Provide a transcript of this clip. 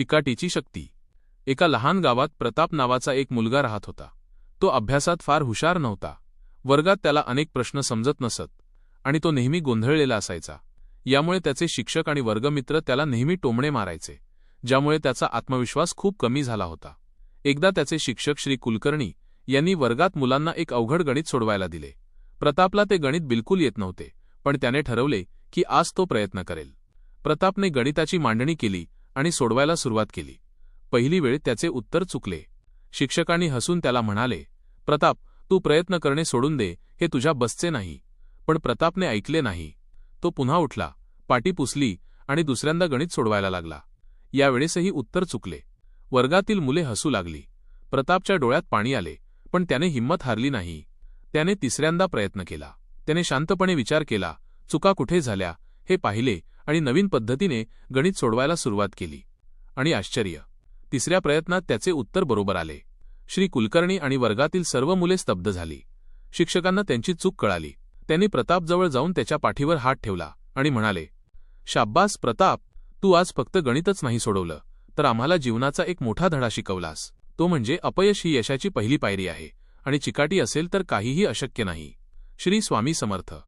चिकाटीची शक्ती. एका लहान गावात प्रताप नावाचा एक मुलगा राहत होता. तो अभ्यासात फार हुशार नव्हता. वर्गात त्याला अनेक प्रश्न समजत नसत आणि तो नेहमी गोंधळलेला असायचा. यामुळे त्याचे शिक्षक आणि वर्गमित्र त्याला नेहमी टोमणे मारायचे ज्यामुळे त्याचा आत्मविश्वास खूप कमी झाला होता. एकदा त्याचे शिक्षक श्री कुलकर्णी यांनी वर्गात मुलांना एक अवघड गणित सोडवायला दिले. प्रतापला ते गणित बिलकुल येत नव्हते पण त्याने ठरवले की आज तो प्रयत्न करेल. प्रतापने गणिताची मांडणी केली आणि सोडवायला सुरुवात केली. पहिली वेळ त्याचे उत्तर चुकले. शिक्षकांनी हसून त्याला म्हणाले प्रताप तू प्रयत्न करणे सोडून दे हे तुझ्या बसचे नाही. पण प्रतापने ऐकले नाही. तो पुन्हा उठला पाटी पुसली आणि दुसऱ्यांदा गणित सोडवायला लागला. यावेळेसही उत्तर चुकले. वर्गातील मुले हसू लागली. प्रतापच्या डोळ्यात पाणी आले पण त्याने हिंमत हारली नाही. त्याने तिसऱ्यांदा प्रयत्न केला. त्याने शांतपणे विचार केला चुका कुठे झाल्या? हे पाहिले आणि नवीन पद्धतीने गणित सोडवायला सुरुवात केली. आणि आश्चर्य! तिसऱ्या प्रयत्नात त्याचे उत्तर बरोबर आले. श्री कुलकर्णी आणि वर्गातील सर्व मुले स्तब्ध झाली. शिक्षकांना त्यांची चूक कळाली. त्यांनी प्रतापजवळ जाऊन त्याच्या पाठीवर हात ठेवला आणि म्हणाले शाब्बास प्रताप तू आज फक्त गणितच नाही सोडवलं तर आम्हाला जीवनाचा एक मोठा धडा शिकवलास. तो म्हणजे अपयश ही यशाची पहिली पायरी आहे आणि चिकाटी असेल तर काहीही अशक्य नाही. श्री स्वामी समर्थ!